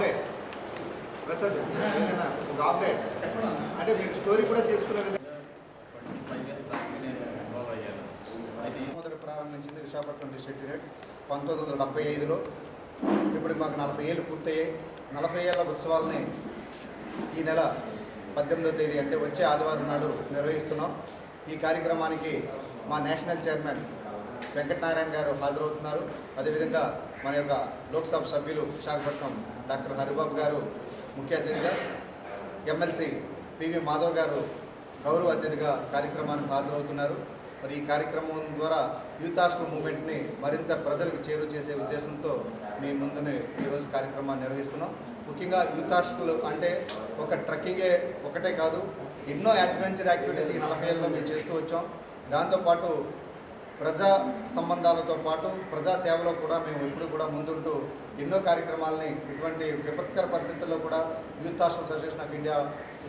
Day Prasad ఏదైనా ఒక అంటే మీరు స్టోరీ కూడా చేసుకునే విధంగా మొదటి ప్రారంభించింది విశాఖపట్నం డిస్ట్రిక్ట్ యూనిట్ పంతొమ్మిది వందల డెబ్బై ఐదులో. ఇప్పుడు మాకు నలభై ఏళ్ళు పూర్తయ్యాయి. నలభై ఏళ్ళ ఉత్సవాలని ఈ నెల పద్దెనిమిదో తేదీ అంటే వచ్చే ఆదివారం నాడు నిర్వహిస్తున్నాం. ఈ కార్యక్రమానికి మా నేషనల్ చైర్మన్ వెంకటనారాయణ గారు హాజరవుతున్నారు. అదేవిధంగా మన యొక్క లోక్సభ సభ్యులు విశాఖపట్నం డాక్టర్ హరిబాబు గారు ముఖ్య అతిథిగా ఎమ్మెల్సీ పివి మాధవ్ గారు గౌరవ అతిథిగా కార్యక్రమానికి హాజరవుతున్నారు. మరి ఈ కార్యక్రమం ద్వారా యూత్ హాస్టల్ మూమెంట్ని మరింత ప్రజలకు చేరువ చేసే ఉద్దేశంతో మీ ముందునే ఈరోజు కార్యక్రమాన్ని నిర్వహిస్తున్నాం. ముఖ్యంగా యూత్ హాస్టల్ అంటే ఒక ట్రెక్కింగే ఒకటే కాదు ఎన్నో అడ్వెంచర్ యాక్టివిటీస్ ఈ నలభై ఏళ్ళలో మేము చేస్తూ వచ్చాం. దాంతోపాటు ప్రజా సంబంధాలతో పాటు ప్రజా సేవలో కూడా మేము ఎప్పుడు కూడా ముందుంటూ ఎన్నో కార్యక్రమాలని ఇటువంటి విపత్కర పరిస్థితుల్లో కూడా youth hostel association of India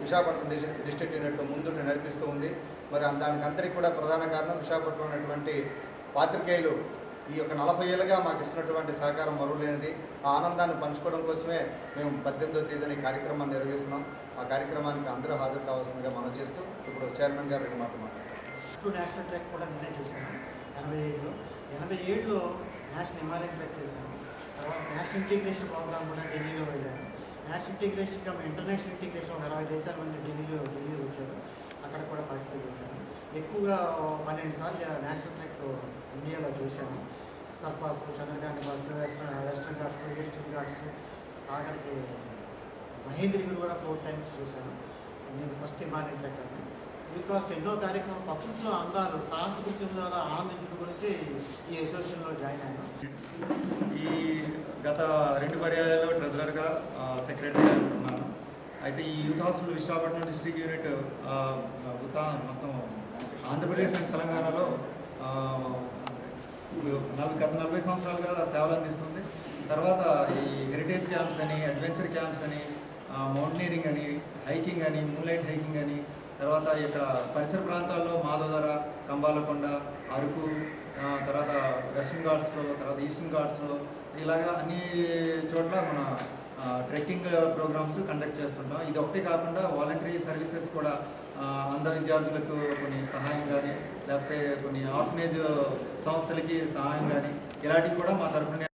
Visakhapatnam district district unit ముందుండి నడిపిస్తూ ఉంది. మరి దానికి అందరికీ కూడా ప్రధాన కారణం విశాఖపట్నం ఉన్నటువంటి పాత్రికేయులు ఈ యొక్క నలభై ఏళ్ళుగా మాకు ఇస్తున్నటువంటి సహకారం మరువలేనిది. ఆ ఆనందాన్ని పంచుకోవడం కోసమే మేము పద్దెనిమిదో తేదీని కార్యక్రమాన్ని నిర్వహిస్తున్నాం. ఆ కార్యక్రమానికి అందరూ హాజరు కావాల్సిందిగా మనం చేస్తూ ఇప్పుడు చైర్మన్ గారు రెండు మాటలు మాట్లాడతారు నేషనల్ ట్రెక్ కూడా నేనే చేశాను ఎనభై ఐదులో. ఎనభై ఏడులో నేషనల్ హిమాలయన్ ట్రెక్ చేశాను. తర్వాత నేషనల్ ఇంటిగ్రేషన్ ప్రోగ్రామ్ కూడా ఢిల్లీలో వెళ్ళాను. National integration cum international integration ఒక అరవై దేశాల మంది ఢిల్లీలో ఢిల్లీలో వచ్చారు. అక్కడ కూడా పార్టిసిపేట్ చేశాను. ఎక్కువగా పన్నెండు సార్లు నేషనల్ ట్రెక్ ఇండియాలో చూశాను. Sar Pass Chandrakant pass western western ghats eastern ghats ఆఖరికి మహేంద్రగిరి కూడా ఫోర్ టైమ్స్ చూశాను. నేను ఫస్ట్ హిమాలయన్ ట్రెక్ అంటే బికాస్ ఎన్నో కార్యక్రమం ప్రకృతిలో అందాలు సాంస్కృతిక ద్వారా ఆనందించడం గురించి ఈ అసోసియేషన్లో జాయిన్ అయ్యాను. ఈ గత రెండు పర్యాయాల్లో ట్రెజరర్గా సెక్రటరీగా ఉన్నాను. అయితే ఈ youth hostel Visakhapatnam district unit ఆ, ఉత్తా మొత్తం ఆంధ్రప్రదేశ్ అండ్ తెలంగాణలో గత నలభై సంవత్సరాలుగా సేవలు అందిస్తుంది. తర్వాత ఈ హెరిటేజ్ క్యాంప్స్ అని అడ్వెంచర్ క్యాంప్స్ అని మౌంటనీరింగ్ అని హైకింగ్ అని మూన్లైట్ హైకింగ్ అని తర్వాత ఇక్కడ పరిసర ప్రాంతాల్లో మాధవధర కంబాలకొండ అరకు తర్వాత వెస్ట్రన్ ఘాట్స్లో తర్వాత ఈస్టర్న్ ఘాట్స్లో ఇలాగా అన్ని చోట్ల మన ట్రెక్కింగ్ ప్రోగ్రామ్స్ కండక్ట్ చేస్తుంటాం. ఇది ఒకటే కాకుండా వాలంటరీ సర్వీసెస్ కూడా అంధ విద్యార్థులకు కొన్ని కొన్ని ఆర్ఫనేజ్ సంస్థలకి సహాయం కానీ ఇలాంటివి కూడా మా తరపున